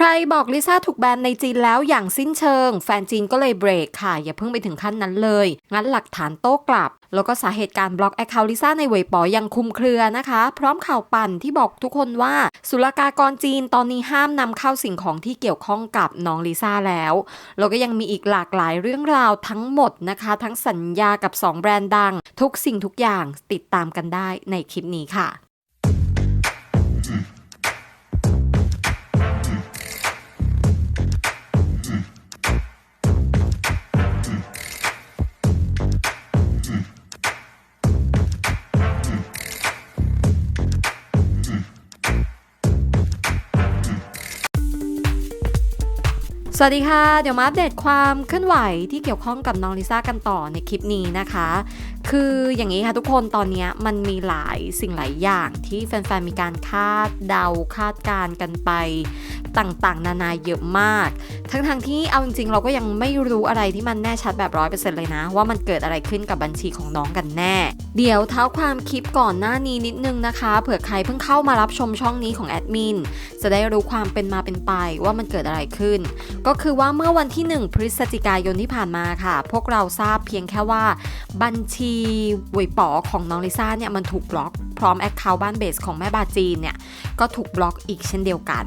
ใครบอกลิซ่าถูกแบนในจีนแล้วอย่างสิ้นเชิง แฟนจีนก็เลยเบรกค่ะ อย่าเพิ่งไปถึงขั้นนั้นเลย งั้นหลักฐานโต้กลับ แล้วก็สาเหตุการบล็อกแอคเคาท์ลิซ่าในเว็บปอยังคุมเครือนะคะ พร้อมข่าวปั่นที่บอกทุกคนว่า ศุลกากรจีนตอนนี้ห้ามนำเข้าสิ่งของที่เกี่ยวข้องกับน้องลิซ่าแล้วแล้วก็ยังมีอีกหลากหลายเรื่องราวทั้งหมดนะคะ ทั้งสัญญากับ 2 แบรนด์ดัง ทุกสิ่งทุกอย่างติดตามกันได้ในคลิปนี้ค่ะ สวัสดีค่ะ เดี๋ยวมาอัปเดตความเคลื่อนไหวที่เกี่ยวข้องกับน้องลิซ่ากันต่อในคลิปนี้นะคะ คืออย่างนี้ค่ะทุกคนตอนนี้มันมีหลายสิ่งหลายอย่างที่แฟนๆมีการคาดเดาคาดการกันไปต่างๆ นานาเยอะมาก ทั้งๆทที่เอาจริงๆ เราก็ยังไม่รู้อะไรที่มันแน่ชัดแบบร้อยเปอร์เซ็นต์เลยนะ ว่ามันเกิดอะไรขึ้นกับบัญชีของน้องกันแน่ เดี๋ยวเท้าความคลิปก่อนหน้านี้นิดนึงนะคะเผื่อใครเพิ่งเข้ามารับชมช่องนี้ของแอดมินจะได้รู้ความเป็นมาเป็นไปว่ามันเกิดอะไรขึ้น ก็คือว่าเมื่อวันที่ 1 พฤศจิกายนที่ผ่านมาค่ะ พวกเราทราบเพียงแค่ว่าบัญชีเวยป๋อของน้องลิซ่าเนี่ยมันถูกบล็อกพร้อมแอคเคาท์บ้านเบสของแม่บาจีนเนี่ยก็ถูกบล็อกอีกเช่นเดียวกัน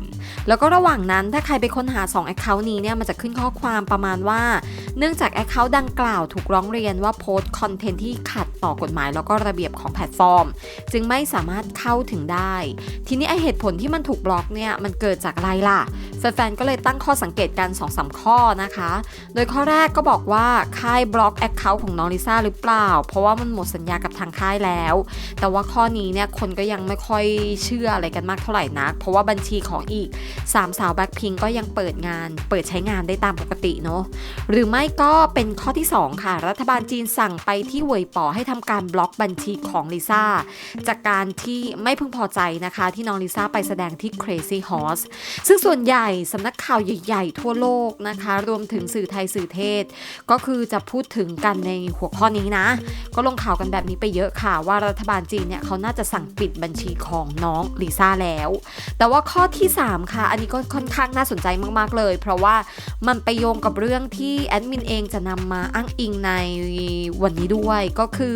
แล้วก็ระหว่างนั้นถ้าใครไปค้นหา2แอคเคาท์นี้เนี่ยมันจะขึ้นข้อความประมาณว่า เนื่องจาก Account ดังกล่าวถูกร้องเรียนว่าโพสต์คอนเทนต์ที่ขัดต่อกฎหมายแล้วก็ระเบียบของแพลตฟอร์ม จึงไม่สามารถเข้าถึงได้ ทีนี้ไอเหตุผลที่มันถูกบล็อกเนี่ยมันเกิดจากอะไรล่ะแฟนๆก็เลยตั้งข้อสังเกตกัน2อสข้อนะคะ โดยข้อแรกก็บอกว่าค่ายบล็อกแอคเคาท์ของน้องลิซ่าหรือเปล่า เพราะว่ามันหมดสัญญากับทางค่ายแล้ว แต่ว่าข้อนี้เนี่ยคนก็ยังไม่ค่อยเชื่ออะไรกันมากเท่าไหร่นัก เพราะว่าบัญชีของอีก 3 สาวแบ็คพิงก็ยังเปิดงาน เปิดใช้งานได้ตามปกติเนาะ หรือไม่ไม่ก็เป็นข้อที่ 2 ค่ะ รัฐบาลจีนสั่งไปที่เวยป๋อให้ทำการบล็อกบัญชีของลิซ่า จากการที่ไม่พึงพอใจนะคะ ที่น้องลิซ่าไปแสดงที่ Crazy Horse ซึ่งส่วนใหญ่สำนักข่าวใหญ่ๆ ทั่วโลกนะคะ รวมถึงสื่อไทยสื่อเทศ ก็คือจะพูดถึงกันในหัวข้อนี้นะ ก็ลงข่าวกันแบบนี้ไปเยอะค่ะ ว่ารัฐบาลจีนเนี่ยเขาน่าจะสั่งปิดบัญชีของน้องลิซ่าแล้ว แต่ว่าข้อที่ 3 ค่ะ อันนี้ก็ค่อนข้างน่าสนใจมากๆเลย เพราะว่ามันไปโยงกับเรื่องที่แอดมินเองจะนำมาอ้างอิงในวันนี้ด้วยก็คือ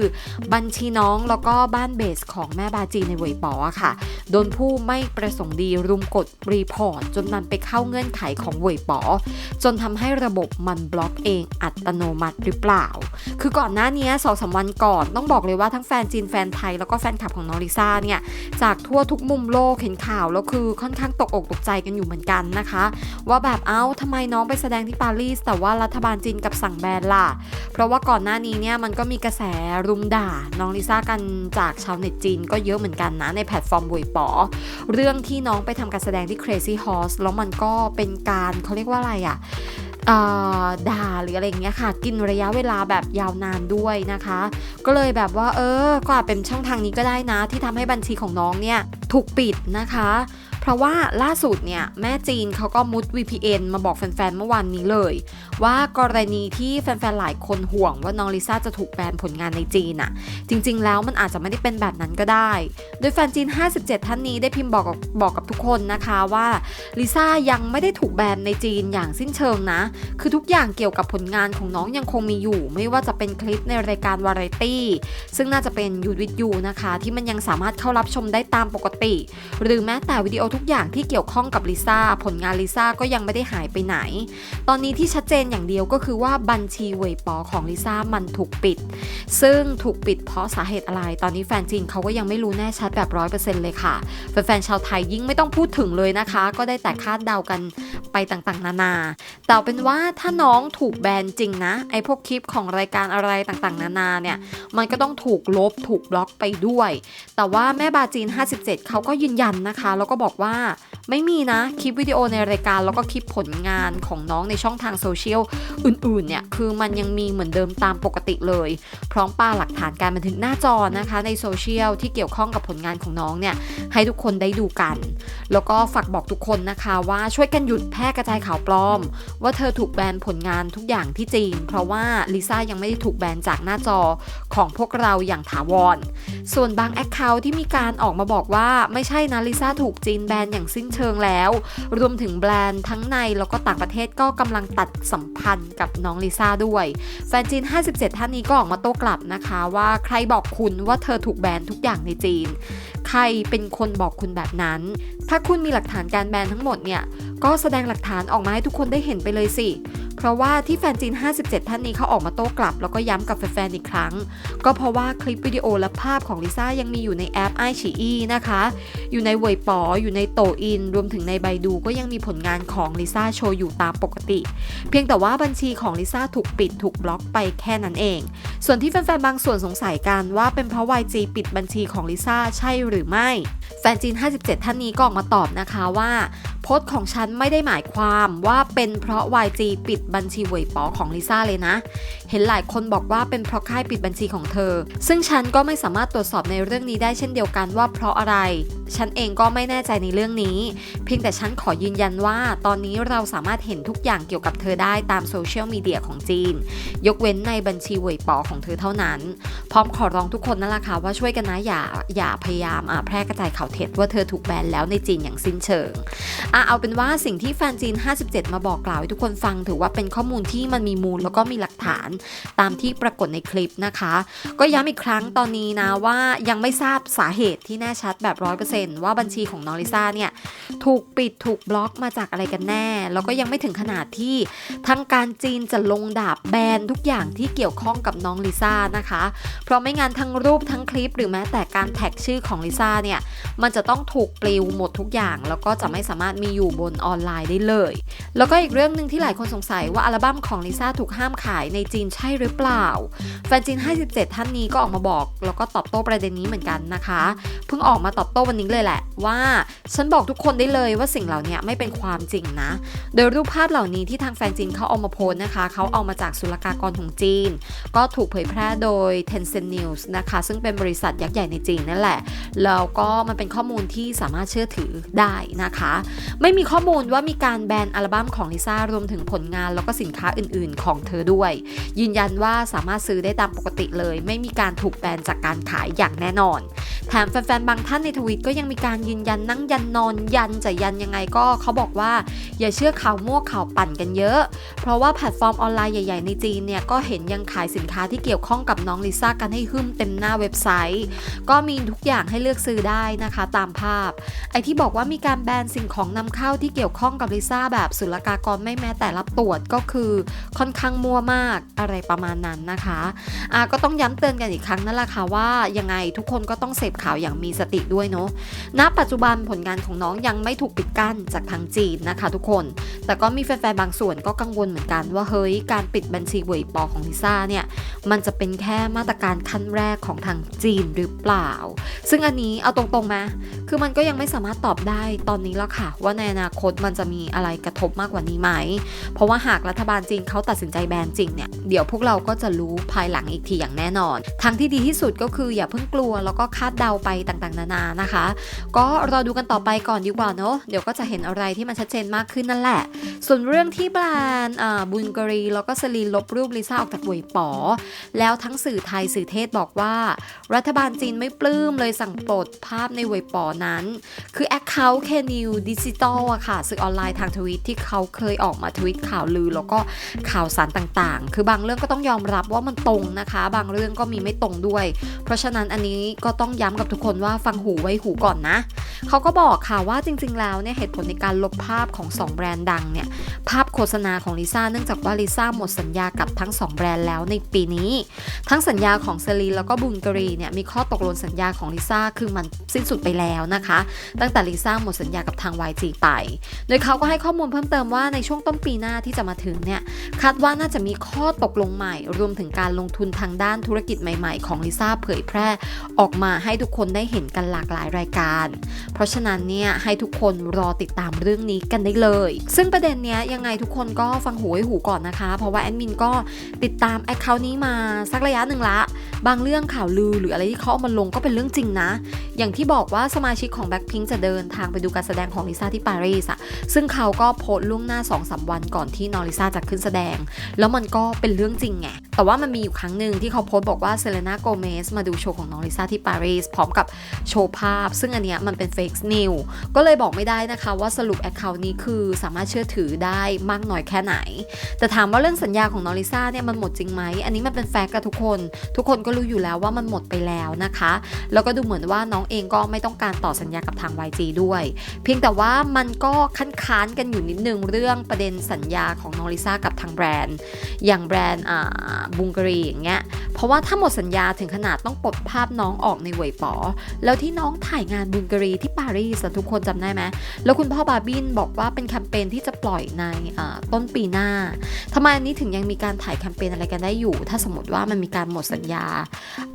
บัญชีน้องแล้วก็บ้านเบสของแม่บาจีในเวยปออค่ะ โดนผู้ไม่ประสงค์ดีรุมกดรีพอร์ต จนมันไปเข้าเงื่อนไขของเวยปอจนทำให้ระบบมันบล็อกเองอัตโนมัติหรือเปล่า คือก่อนหน้านี้สองสาวันก่อนต้องบอกเลยว่าทั้งแฟนจีนแฟนไทยแล้วก็แฟนคลับของน้องลิซ่าเนี่ยจากทั่วทุกมุมโลกเห็นข่าวแล้วคือค่อนข้างตกอกตกใจกันอยู่เหมือนกันนะคะ ว่าแบบเอ้าทำไมน้องไปแสดงที่ปารีสแต่ว่ารัฐบาลจีนกับสั่งแบนล่ะ เพราะว่าก่อนหน้านี้เนี่ยมันก็มีกระแสรุมด่า น้องลิซ่ากันจากชาวเน็ตจีนก็เยอะเหมือนกันนะในแพลตฟอร์มบุยป๋อเรื่องที่น้องไปทำการแสดงที่ Crazy Horse แล้วมันก็เป็นการเขาเรียกว่าอะไรอะ่ะด่าหรืออะไรอย่างเงี้ยค่ะ กินระยะเวลาแบบยาวนานด้วยนะคะ ก็เลยแบบว่า เออก็อาจเป็นช่องทางนี้ก็ได้นะ ที่ทำให้บัญชีของน้องเนี่ย ถูกปิดนะคะ เพราะว่าล่าสุดเนี่ยแม่จีนเขาก็มุด VPN มาบอกแฟนๆ เมื่อวานนี้เลย ว่ากรณีที่แฟนๆ หลายคนห่วงว่าน้องลิซ่าจะถูกแบนผลงานในจีนอะจริงๆ แล้วมันอาจจะไม่ได้เป็นแบบนั้นก็ได้ โดยแฟนจีน 57 ท่านนี้ได้พิมพ์บอกกับบอกกับทุกคนนะคะว่าลิซ่ายังไม่ได้ถูกแบนในจีนอย่างสิ้นเชิงนะ คือทุกอย่างเกี่ยวกับผลงานของน้องยังคงมีอยู่ ไม่ว่าจะเป็นคลิปในรายการวาไรตี้ซึ่งน่าจะเป็นยูวิดยูนะคะ ที่มันยังสามารถเข้ารับชมได้ตามปกติ หรือแม้แต่วิดีโอทุกอย่างที่เกี่ยวข้องกับลิซ่าผลงานลิซ่าก็ยังไม่ได้หายไปไหน ตอนนี้ที่ชัดเจนอย่างเดียวก็คือว่าบัญชีเวยปอของลิซ่ามันถูกปิด ซึ่งถูกปิดเพราะสาเหตุอะไร ตอนนี้แฟนจีนเขาก็ยังไม่รู้แน่ชัดแบบร้อยเปอร์เซ็นต์เลยค่ะแฟนๆชาวไทยยิ่งไม่ต้องพูดถึงเลยนะคะ ก็ได้แต่คาดเดากันไปต่างๆ นานา แต่เป็นว่าถ้าน้องถูกแบนจริงนะ ไอพวกคลิปของรายการอะไรต่างๆ นานาเนี่ย มันก็ต้องถูกลบถูกบล็อกไปด้วย แต่ว่าแม่บาจีน 57 เขาก็ยืนยันนะคะ แล้วก็บอกว่าว่า ไม่มีนะคลิปวิดีโอในรายการแล้วก็คลิปผลงานของน้องในช่องทางโซเชียลอื่นๆเนี่ยคือมันยังมีเหมือนเดิมตามปกติเลย พร้อมป้าหลักฐานการบันทึกหน้าจอนะคะในโซเชียลที่เกี่ยวข้องกับผลงานของน้องเนี่ยให้ทุกคนได้ดูกัน แล้วก็ฝากบอกทุกคนนะคะว่าช่วยกันหยุดแพร่กระจายข่าวปลอม ว่าเธอถูกแบนผลงานทุกอย่างที่จีน เพราะว่าลิซ่ายังไม่ได้ถูกแบนจากหน้าจอของพวกเราอย่างถาวร ส่วนบางแอคเคาท์ที่มีการออกมาบอกว่าไม่ใช่นะลิซ่าถูกจีนแบนอย่างสิ้นเชิงแล้ว รวมถึงแบรนด์ทั้งในแล้วก็ต่างประเทศก็กำลังตัดสัมพันธ์กับน้องลิซ่าด้วยแฟนจีน 57 ท่านนี้ก็ออกมาโต้กลับนะคะว่าใครบอกคุณว่าเธอถูกแบนทุกอย่างในจีน ใครเป็นคนบอกคุณแบบนั้น ถ้าคุณมีหลักฐานการแบนทั้งหมดเนี่ยก็แสดงหลักฐานออกมาให้ทุกคนได้เห็นไปเลยสิ เพราะว่าที่แฟนจีน 57 ท่านนี้เขาออกมาโต้กลับ แล้วก็ย้ำกับแฟนๆอีกครั้ง ก็เพราะว่าคลิปวิดีโอและภาพของลิซ่ายังมีอยู่ในแอปไอชีอีนะคะ อยู่ในเวยป๋ออยู่ในโตอิน รวมถึงในไบดูก็ยังมีผลงานของลิซ่าโชว์อยู่ตามปกติ เพียงแต่ว่าบัญชีของลิซ่าถูกปิดถูกบล็อกไปแค่นั้นเอง ส่วนที่แฟนๆบางส่วนสงสัยกันว่าเป็นเพราะ YG ปิดบัญชีของลิซ่าใช่หรือไม่แฟนจีน 57 ท่านนี้ก็ออกมาตอบนะคะว่าโพสต์ของฉันไม่ได้หมายความว่าเป็นเพราะ YG ปิดบัญชีหวยป๋อของลิซ่าเลยนะ เห็นหลายคนบอกว่าเป็นเพราะค่ายปิดบัญชีของเธอ ซึ่งฉันก็ไม่สามารถตรวจสอบในเรื่องนี้ได้เช่นเดียวกันว่าเพราะอะไรฉันเองก็ไม่แน่ใจในเรื่องนี้ เพียงแต่ฉันขอยืนยันว่าตอนนี้เราสามารถเห็นทุกอย่างเกี่ยวกับเธอได้ตามโซเชียลมีเดียของจีน ยกเว้นในบัญชีเวยป๋อของเธอเท่านั้น พร้อมขอร้องทุกคนนั่นแหละค่ะว่าช่วยกันนะอย่าอย่าพยายามแพร่กระจายข่าวเท็จว่าเธอถูกแบนแล้วในจีนอย่างสิ้นเชิงอะเอาเป็นว่าสิ่งที่แฟนจีน 57 มาบอกกล่าวให้ทุกคนฟังถือว่าเป็นข้อมูลที่มันมีมูลแล้วก็มีหลักฐาน ตามที่ปรากฏในคลิปนะคะ ก็ย้ำอีกครั้งตอนนี้นะว่ายังไม่ทราบสาเหตุที่แน่ชัดแบบ100%ว่าบัญชีของน้องลิซ่าเนี่ยถูกปิดถูกบล็อกมาจากอะไรกันแน่ แล้วก็ยังไม่ถึงขนาดที่ทางการจีนจะลงดาบแบนทุกอย่างที่เกี่ยวข้องกับน้องลิซ่านะคะ เพราะไม่งั้นทั้งรูปทั้งคลิป หรือแม้แต่การแท็กชื่อของลิซ่าเนี่ยมันจะต้องถูกปลิวหมดทุกอย่าง แล้วก็จะไม่สามารถมีอยู่บนออนไลน์ได้เลย แล้วก็อีกเรื่องหนึ่งที่หลายคนสงสัยว่าอัลบั้มของลิซ่าถูกห้ามขายในจีนใช่หรือเปล่าแฟนจีน 57 ท่านนี้ก็ออกมาบอก แล้วก็ตอบโต้ประเด็นนี้เหมือนกันนะคะ เพิ่งออกมาตอบโต้วันนี้เลยแหละว่าฉันบอกทุกคนได้เลยว่าสิ่งเหล่านี้ไม่เป็นความจริงนะ โดยรูปภาพเหล่านี้ที่ทางแฟนจีนเขาเอามาโพสนะคะ เขาเอามาจากศุลกากรของจีน ก็ถูกเผยแพร่โดย Tencent News นะคะ ซึ่งเป็นบริษัทยักษ์ใหญ่ในจีนนั่นแหละ แล้วก็มันเป็นข้อมูลที่สามารถเชื่อถือได้นะคะ ไม่มีข้อมูลว่ามีการแบนอัลบั้มของลิซ่ารวมถึงผลงานแล้วก็สินค้าอื่น ๆ ของเธอด้วย ยืนยันว่าสามารถซื้อได้ตามปกติเลย ไม่มีการถูกแบนจากการขายอย่างแน่นอน แถมแฟนๆบางท่านในทวิตก็ยังมีการยืนยันนั่งยันนอนยันจะยันยังไงก็เขาบอกว่า อย่าเชื่อข่าวมั่วข่าวปั่นกันเยอะ เพราะว่าแพลตฟอร์มออนไลน์ใหญ่ๆในจีนเนี่ยก็เห็นยังขายสินค้าที่เกี่ยวข้องกับน้องลิซ่ากันให้หึ่มเต็มหน้าเว็บไซต์ ก็มีทุกอย่างให้เลือกซื้อได้นะคะตามภาพ ไอที่บอกว่ามีการแบนสิ่งของนำเข้าที่เกี่ยวข้องกับลิซ่าแบบศุลกากรไม่แม้แต่รับตรวจก็คือค่อนข้างมั่วมากอะไรประมาณนั้นนะคะอะก็ต้องย้ำเตือนกันอีกครั้งนั่นแหละค่ะว่ายังไงทุกคนก็ต้องเสพข่าวอย่างมีสติด้วยเนาะณ ปัจจุบันผลงานของน้องยังไม่ถูกปิดกั้นจากทางจีนนะคะทุกคน แต่ก็มีแฟนๆบางส่วนก็กังวลเหมือนกันว่าเฮ้ยการปิดบัญชีเวยปอของลิซ่าเนี่ย มันจะเป็นแค่มาตรการขั้นแรกของทางจีนหรือเปล่า ซึ่งอันนี้เอาตรงๆไหมคือมันก็ยังไม่สามารถตอบได้ตอนนี้แล้วค่ะ ว่าในอนาคตมันจะมีอะไรกระทบมากกว่านี้ไหม เพราะว่าหากรัฐบาลจีนเขาตัดสินใจแบนจริงเนี่ย เดี๋ยวพวกเราก็จะรู้ภายหลังอีกทีอย่างแน่นอน ทางที่ดีที่สุดก็คืออย่าเพิ่งกลัวแล้วก็คาดเดาไปต่างๆ นานานะคะก็รอดูกันต่อไปก่อนดีกว่าเนาะเดี๋ยวก็จะเห็นอะไรที่มันชัดเจนมากขึ้นนั่นแหละ ส่วนเรื่องที่แบรนด์บุลการีแล้วก็สลีนลบรูปลิซ่าออกจากเวยป๋อแล้วทั้งสื่อไทยสื่อเทศบอกว่า รัฐบาลจีนไม่ปลื้มเลยสั่งปลดภาพในเวยป๋อนั้น คือ Account k n e w Digital อลอะค่ะสื่อออนไลน์ทางทวิตที่เขาเคยออกมาทวิตข่าวลือ แล้วก็ข่าวสารต่างๆ คือบางเรื่องก็ต้องยอมรับว่ามันตรงนะคะ บางเรื่องก็มีไม่ตรงด้วย เพราะฉะนั้นอันนี้ก็ต้องย้ำกับทุกคนว่าฟังหูไว้หูกอนนะ เขาก็บอกค่ะว่าจริงๆ แล้วเนี่ยเหตุผลในการลบภาพของ 2 แบรนด์ดังเนี่ยภาพโฆษณาของลิซ่าเนื่องจากว่าลิซ่าหมดสัญญากับทั้ง 2 แบรนด์แล้วในปีนี้ ทั้งสัญญาของเซรีแล้วก็บุลกรีเนี่ยมีข้อตกลงสัญญาของลิซ่าคือมันสิ้นสุดไปแล้วนะคะ ตั้งแต่ลิซ่าหมดสัญญากับทาง YG ไป โดยเขาก็ให้ข้อมูลเพิ่มเติมว่าในช่วงต้นปีหน้าที่จะมาถึงเนี่ยคาดว่าน่าจะมีข้อตกลงใหม่ รวมถึงการลงทุนทางด้านธุรกิจใหม่ ๆ ของลิซ่าเผยแพร่ ออกมาให้ทุกคนได้เห็นกันหลากหลายรายการ เพราะฉะนั้นเนี่ยให้ทุกคนรอติดตามเรื่องนี้กันได้เลย ซึ่งประเด็นเนี้ยยังไงทุกคนก็ฟังหูไว้หูก่อนนะคะ เพราะว่าแอดมินก็ติดตามแอคเคาท์นี้มาสักระยะหนึ่งละ บางเรื่องข่าวลือหรืออะไรที่เขาเอามาลงก็เป็นเรื่องจริงนะ อย่างที่บอกว่าสมาชิกของ Blackpink จะเดินทางไปดูการแสดงของลิซ่าที่ปารีสอะซึ่งเขาก็โพสต์ล่วงหน้า2อสวันก่อนที่นอริซ่าจะขึ้นแสดง แล้วมันก็เป็นเรื่องจริงไง แต่ว่ามันมีอยู่ครั้งหนึ่งที่เขาโพสต์บอกว่าเซเลนาโกเมสมาดูโชว์ของน้องลิซ่าที่ปารีสพร้อมกับโชว์ภาพซึ่งอันเนี้ยมันเป็นเฟกซ์นิวก็เลยบอกไม่ได้นะคะว่าสรุปแอคเคาท์นี้คือสามารถเชื่อถือได้มากน้อยแค่ไหน แต่ถามว่าเรื่องสัญญาของน้องลิซ่าเนี่ยมันหมดจริงไหม อันนี้มันเป็นแฟกต์กับทุกคน ทุกคนก็รู้อยู่แล้วว่ามันหมดไปแล้วนะคะ แล้วก็ดูเหมือนว่าน้องเองก็ไม่ต้องการต่อสัญญากับทาง YG ด้วย เพียงแต่ว่ามันก็คันค้านกันอยู่นิดนึงเรื่องประเด็นสัญญาของน้องลิซ่ากับทางแบรนด์ อย่างแบรนด์อ่าบุงการีอย่างเงี้ย เพราะว่าถ้าหมดสัญญาถึงขนาดต้องปลดภาพน้องออกในเวยป๋อแล้วที่น้องถ่ายงานบุงการีที่ปารีสอะทุกคนจำได้ไหมแล้วคุณพ่อบาบินบอกว่าเป็นแคมเปญที่จะปล่อยในต้นปีหน้าทำไมอันนี้ถึงยังมีการถ่ายแคมเปญอะไรกันได้อยู่ ถ้าสมมติว่ามันมีการหมดสัญญา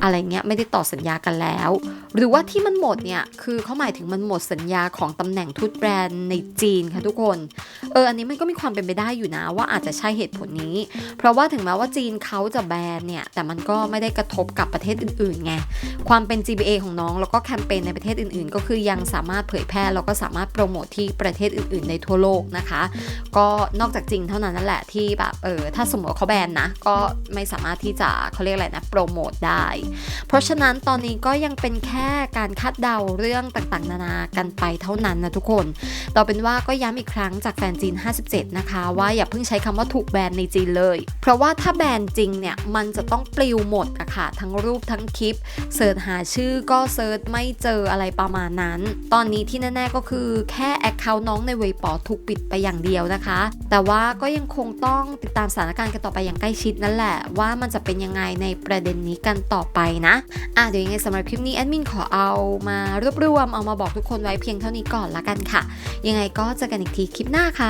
อะไรเงี้ยไม่ได้ต่อสัญญากันแล้ว หรือว่าที่มันหมดเนี่ยคือเขาหมายถึงมันหมดสัญญาของตำแหน่งทูตแบรนด์ในจีนค่ะทุกคนเอออันนี้มันก็มีความเป็นไปได้อยู่นะว่าอาจจะใช่เหตุผลนี้ เพราะว่าถึงแม้ว่าจีนเขาจะแบนเนี่ยแต่มันก็ไม่ได้กระทบกับประเทศอื่นๆไงความเป็น GBA ของน้องแล้วก็แคมเปญในประเทศอื่นๆ ก็คือยังสามารถเผยแพร่แล้วก็สามารถโปรโมทที่ประเทศอื่นๆ ในทั่วโลกนะคะ ก็นอกจากจีนเท่านั้นนั่นแหละที่แบบเออถ้าสมมติเขาแบนนะก็ไม่สามารถที่จะเขาเรียกอะไรนะโปรโมทได้ เพราะฉะนั้นตอนนี้ก็ยังเป็นแค่การคาดเดาเรื่องต่างๆ นานากันไปเท่านั้นนะทุกคน ต่อเป็นว่าก็ย้ำอีกครั้งจากแฟนจีน 57 นะคะ ว่าอย่าเพิ่งใช้คำว่าถูกแบนในจีนเลย เพราะว่าถ้าแบนจริงเนี่ย มันจะต้องปลิวหมดอะค่ะ ทั้งรูปทั้งคลิป เสิร์ชหาชื่อก็เสิร์ชไม่เจออะไรประมาณนั้น ตอนนี้ที่แน่ๆก็คือแค่แอคเคาท์น้องในเว็บปอถูกปิดไปอย่างเดียวนะคะ แต่ว่าก็ยังคงต้องติดตามสถานการณ์กันต่อไปอย่างใกล้ชิดนั่นแหละ ว่ามันจะเป็นยังไงในประเด็นนี้กันต่อไปนะอะเดี๋ยวยังไงสำหรับคลิปนี้แอดมินขอเอามารวบรวมเอามาบอกทุกคนไว้เพียงเท่านี้ก่อนละกันค่ะ ยังไงก็เจอกันอีกทีคลิปหน้าค่ะ